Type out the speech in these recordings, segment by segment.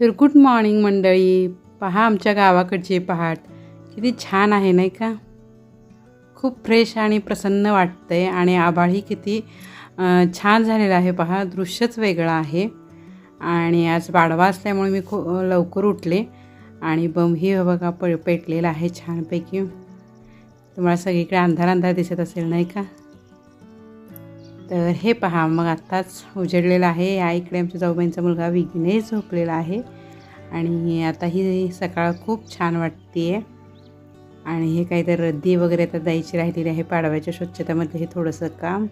तर good morning मंडळी. पहा आमच्या गावाकडचे पहाट. किती छान आहे नाही का? खूप फ्रेश आणि प्रसन्न वाटतं आहे आणि आभाळही किती छान झालेलं आहे पहा. दृश्यच वेगळं आहे. आणि आज पाडवा असल्यामुळे मी खूप लवकर उठले. आणि बमही बघा प पेटलेला आहे छानपैकी. तुम्हाला सगळीकडे अंधार अंधार दिसत असेल नाही का? तर हे पहा मग आत्ताच उजेडलेलं आहे. या इकडे आमच्या जाऊबाईंचा मुलगा विघ्नेश झोपलेला आहे. आणि आता ही सकाळ खूप छान वाटते आहे आणि हे काहीतरी रद्दी वगैरे आता द्यायची राहिलेली आहे पाडव्याच्या स्वच्छतेमध्ये हे थोडंसं काम.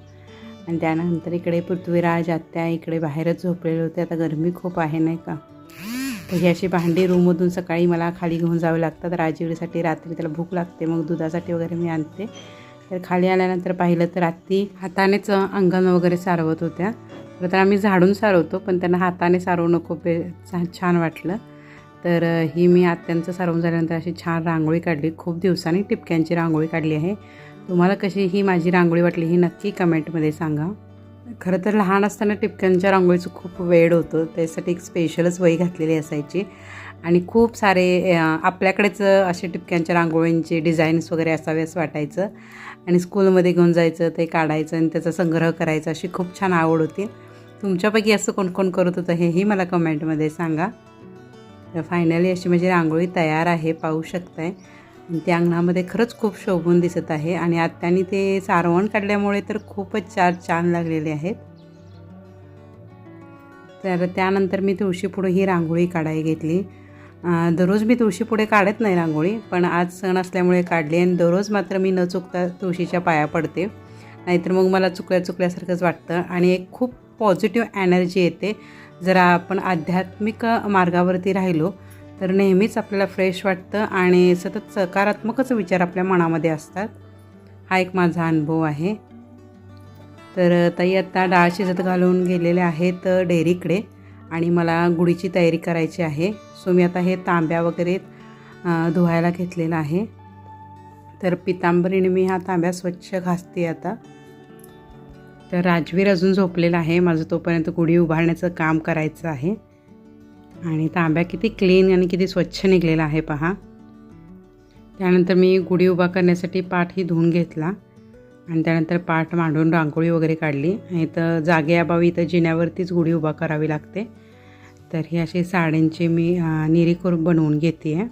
आणि त्यानंतर इकडे पृथ्वीराज आत्या इकडे बाहेरच झोपलेले होते. आता गरमी खूप आहे नाही का? तर ही अशी भांडी रूममधून सकाळी मला खाली घेऊन जावे लागतात. राजवीसाठी रात्री त्याला भूक लागते मग दुधासाठी वगैरे मी आणते. तर खाली आल्यानंतर पाहिलं तर आत्ती हातानेच अंगण वगैरे सारवत होत्या. खरं तर आम्ही झाडून सारवतो पण त्यांना हाताने सारवणं खूप छान वाटलं. तर ही मी आत्यांचं सारवून झाल्यानंतर अशी छान रांगोळी काढली. खूप दिवसांनी टिपक्यांची रांगोळी काढली आहे. तुम्हाला कशी ही माझी रांगोळी वाटली ही नक्की कमेंटमध्ये सांगा. खरं तर लहान असताना टिपक्यांच्या रांगोळीचं खूप वेळ होतं. त्यासाठी एक स्पेशलच वही घातलेली असायची. आणि खूप सारे आपल्याकडेच असे टिपक्यांच्या रांगोळींचे डिझाईन्स वगैरे असावे असं वाटायचं. आणि स्कूलमध्ये घेऊन जायचं ते काढायचं आणि त्याचा संग्रह करायचा अशी खूप छान आवड होती. तुमच्यापैकी असं कोण कोण करत होतं हेही मला कमेंटमध्ये सांगा. तर फायनली अशी माझी रांगोळी तयार आहे पाहू शकताय. आणि त्या अंगणामध्ये खरंच खूप शोभून दिसत आहे आणि आत्याने ते सारवण काढल्यामुळे तर खूपच चार छान लागलेले आहेत. तर त्यानंतर मी तुळशीपुढं ही रांगोळी काढायला घेतली. दररोज मी तुळशीपुढे काढत नाही रांगोळी पण आज सण असल्यामुळे काढली आणि दररोज मात्र मी न चुकता तुळशीच्या पाया पडते. नाहीतर मग मला चुकल्या चुकल्यासारखंच वाटतं आणि एक खूप पॉझिटिव्ह एनर्जी येते. जरा आपण आध्यात्मिक मार्गावरती राहिलो तर नेहमीच आपल्याला फ्रेश वाटतं आणि सतत सकारात्मकच विचार आपल्या मनामध्ये असतात. हा एक माझा अनुभव आहे. तर ताई आत्ता डाळ शिजत घालून गेलेले आहेत डेअरीकडे. आणि मला गुढीची तयारी करायची आहे. सो मी आता हे तांब्या वगैरे धुवायला घेतलेला आहे. तर पितांबरीने मी हा तांब्या स्वच्छ घासते आता. तर राजवीर अजून झोपलेला आहे. माझं तोपर्यंत गुढी उभारण्याचं काम करायचं आहे. आणि तांब्या किती क्लीन आणि किती स्वच्छ निघलेला आहे पहा. त्यानंतर मी गुढी उभा करण्यासाठी पाठही धुवून घेतला. आणि त्यानंतर पाठ मांडून रांगोळी वगैरे काढली. आणि तर जागेअभावी इथं जिन्यावरतीच गुढी उभा करावी लागते. तर ही अशी साड्यांची मी निरीखोर करून बनवून घेते आहे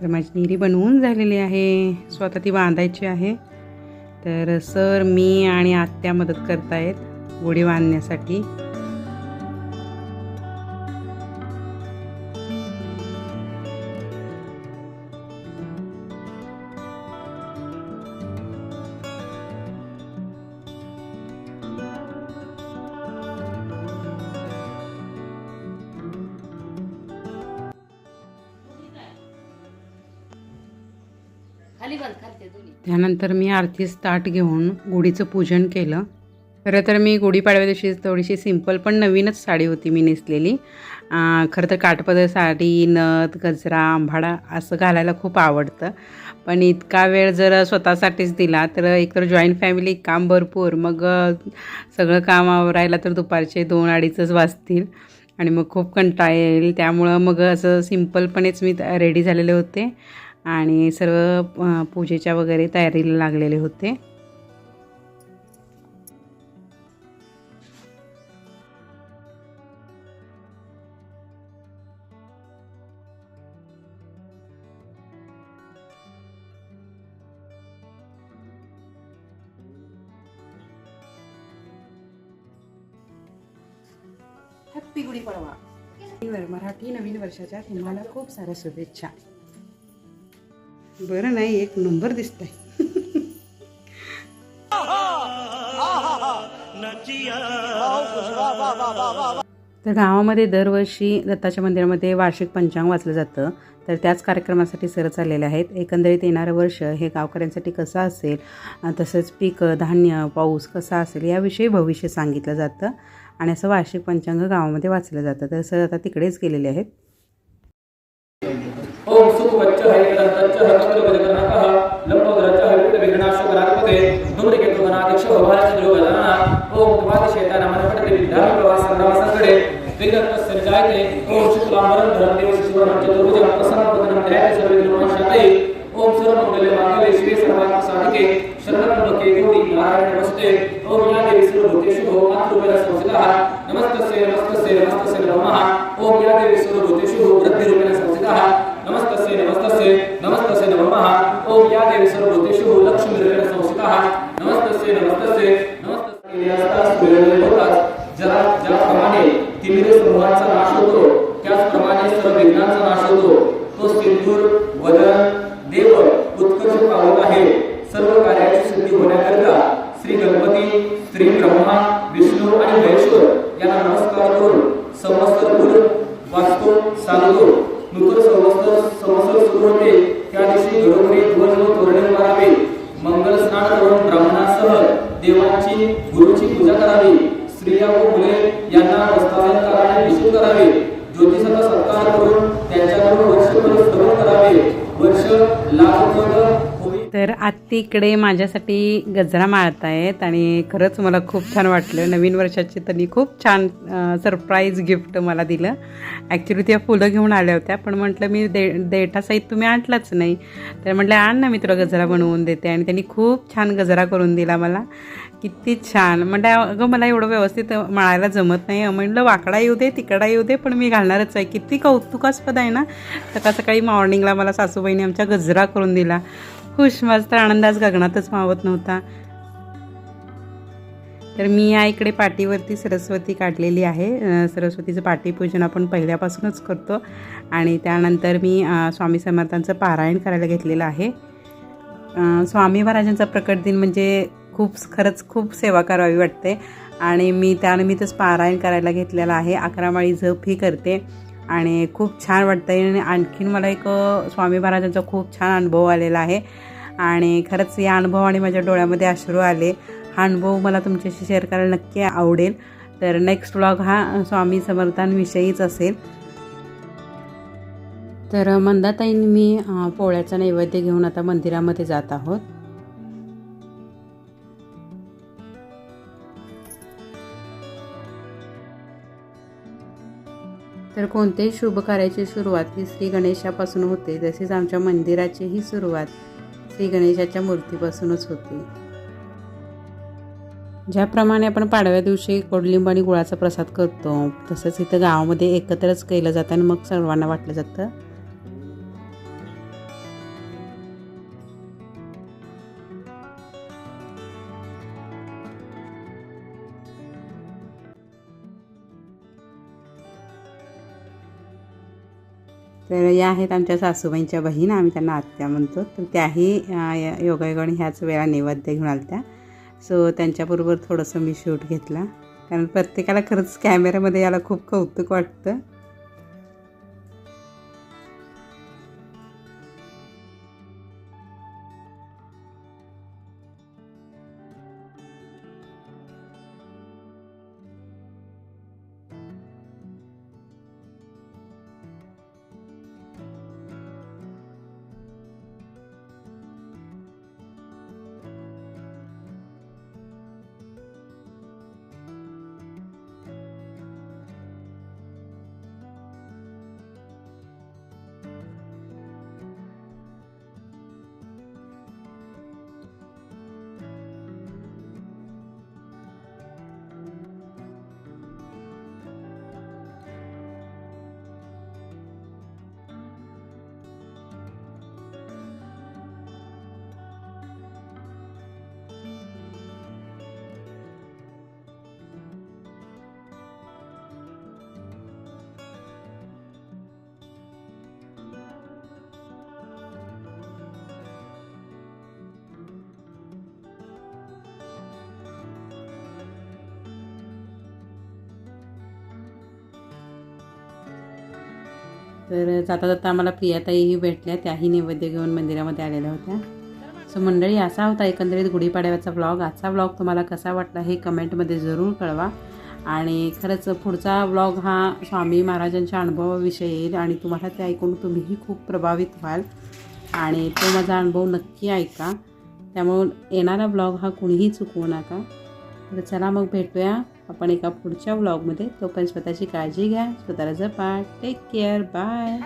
तर माझी निरी बनवून झालेली आहे. स्वतः ती बांधायची आहे. तर सर मी आणि आत्या मदत करतायत गुढी बांधण्यासाठी. त्यानंतर मी आरतीच ताट घेऊन गुढीचं पूजन केलं. खरं तर मी गुढीपाडव्या दिवशी थोडीशी सिंपल पण नवीनच साडी होती मी नेसलेली. खरं तर काठपदर साडी नथ गजरा आंबाडा असं घालायला खूप आवडतं. पण इतका वेळ जर स्वतःसाठीच दिला तर एकतर जॉईंट फॅमिली काम भरपूर मग सगळं काम आवरायला तर दुपारचे दोन अडीचच वाजतील आणि मग खूप कंटाळा येईल. त्यामुळं मग असं सिम्पलपणेच मी रेडी झालेले होते. आणि सर्व पूजेच्या वगैरे तयारीला लागलेले होते. हॅपी गुढीपाडवा मराठी नवीन वर्षाच्या तुम्हाला खूप साऱ्या शुभेच्छा. बरं नाही एक नंबर दिसतंय. तर गावामध्ये दरवर्षी दत्ताच्या मंदिरामध्ये वार्षिक पंचांग वाचलं जातं. तर त्याच कार्यक्रमासाठी सर चाललेले आहेत. एकंदरीत येणारं वर्ष हे गावकऱ्यांसाठी कसं असेल तसंच पीक धान्य पाऊस कसा असेल याविषयी भविष्य सांगितलं जातं. आणि असं वार्षिक पंचांग गावामध्ये वाचलं जातं. तर सर आता तिकडेच गेलेले आहेत. नावासाकडे विगत संचायते ओम शुक्लांबरम धरमदेव शिवरम चतुर्भुजम प्रसन्न पदनम दैत्य सर्वेन्द्रम शाते ओम सर्वमंगले मंगले शिवे सर्वांग साधके शरणं लोके गौरी नारायण नमस्ते ओम या देवी सर्वभूतेषु भव मातृवेद संस्थितः नमस्तस्य नमस्तस्य नमस्तस्य नमः ओम या देवी सर्वभूतेषु भव वृद्धि रूपेण संस्थितः नमस्तस्य नमस्तस्य नमस्तस्य नमः ओम या देवी सर्वभूतेषु भव लक्ष्मी रूपेण संस्थितः नमस्तस्य नमस्तस्य नमस्तस्य यास्तास्तु विरले भवतात् ज्याप्रमाणे तिमिर नाश होतो त्याचप्रमाणे सर्व विघ्नांचा नाश होतो. तो सिंधूर वदन देव उत्कर्ष पावत आहे. सर्व कार्याची सिद्धी होण्याकरिता श्री गणपती श्री ब्रह्मा विष्णू आणि महेश्वर यांना नमस्कार करून संवत्सर गुरु वाचतो सांगतो. नूतन संवत्सर संवत्सर सुरू होते. त्या दिवशी घरोघरी ध्वज व तोरणे मारावे मंगल स्नान करून ब्राह्मणासह देवांची गुरुची पूजा करावी. स्त्रिया व मुले यांना वस्त्रालंकाराने विशुद्ध करावे. ज्योतिषाचा सत्कार करून त्यांच्याकडून वर्षभर श्रवण करावे. वर्ष लाभप्रद तर आत्ती इकडे माझ्यासाठी गजरा माळत आहेत आणि खरंच मला खूप छान वाटलं. नवीन वर्षाची त्यांनी खूप छान सरप्राईज गिफ्ट मला दिलं. ॲक्च्युली त्या फुलं घेऊन आल्या होत्या पण म्हटलं मी दे देठासहित तुम्ही आणलाच नाही. तर म्हटलं आण ना मी तुला गजरा बनवून देते. आणि त्यांनी खूप छान गजरा करून दिला मला. किती छान. म्हणजे अगं मला एवढं व्यवस्थित माळायला जमत नाही. म्हणलं वाकडा येऊ दे तिकडा येऊ दे पण मी घालणारच आहे. किती कौतुकास्पद आहे ना. सकाळ सकाळी मॉर्निंगला मला सासूबाईने आमच्या गजरा करून दिला. खुश माझा तर आनंदाच गगनातच मावत नव्हता. तर मी या इकडे पाटीवरती सरस्वती काढलेली आहे. सरस्वतीचं पाटीपूजन आपण पहिल्यापासूनच करतो. आणि त्यानंतर मी स्वामी समर्थांचं पारायण करायला घेतलेलं आहे. स्वामी महाराजांचा प्रकट दिन म्हणजे खूप खरंच खूप सेवा करावी वाटते. आणि मी त्यानिमित्तच पारायण करायला घेतलेलं आहे. अकरा माळी जप ही करते. आणि खूप छान वाटतं आहे आणि आणखीन मला एक स्वामी महाराजांचा खूप छान अनुभव आलेला आहे. आणि खरंच या अनुभवाने माझ्या डोळ्यामध्ये अश्रू आले. हा अनुभव मला तुमच्याशी शेअर करायला नक्की आवडेल. तर नेक्स्ट व्लॉग हा स्वामी समर्थांविषयीच असेल. तर मंदाताईंनी मी पोळ्याचा नैवेद्य घेऊन आता मंदिरामध्ये जात आहोत. तर कोणतेही शुभ कार्याची सुरुवात ही श्री गणेशापासून होते तसेच आमच्या मंदिराचीही सुरुवात श्री गणेशाच्या मूर्तीपासूनच होते. ज्याप्रमाणे आपण पाडव्या दिवशी कडलिंब आणि गुळाचा प्रसाद करतो तसंच इथं गावामध्ये एकत्रच केलं जातं आणि मग सर्वांना वाटलं जातं तर या आहेत आमच्या सासूबाईंच्या बहीण आम्ही त्यांना आत्या म्हणतो. तर त्याही योगायोगाने ह्याच वेळा नैवेद्य घेऊन आल्या सो त्यांच्याबरोबर थोडंसं मी शूट घेतला. कारण प्रत्येकाला खरंच कॅमेऱ्यामध्ये याला खूप कौतुक वाटतं. तर जाता जाता आम्हाला प्रियाताईही भेटल्या. त्याही नैवेद्य घेऊन मंदिरामध्ये आलेल्या होत्या. सो मंडळी असा होता एकंदरीत गुढीपाडव्याचा व्लॉग आजचा व्लॉग तुम्हाला कसा वाटला हे कमेंटमध्ये जरूर कळवा. आणि खरंच पुढचा व्लॉग हा स्वामी महाराजांच्या अनुभवाविषयी येईल आणि तुम्हाला ते ऐकून तुम्हीही खूप प्रभावित व्हाल. आणि तो माझा अनुभव नक्की ऐका. त्यामुळं येणारा ब्लॉग हा कुणीही चुकवू नका. तर चला मग भेटूया. आपण एका पुढच्या व्लॉगमध्ये तोपर्यंत स्वतःची काळजी घ्या. स्वतःला जपा. Take care bye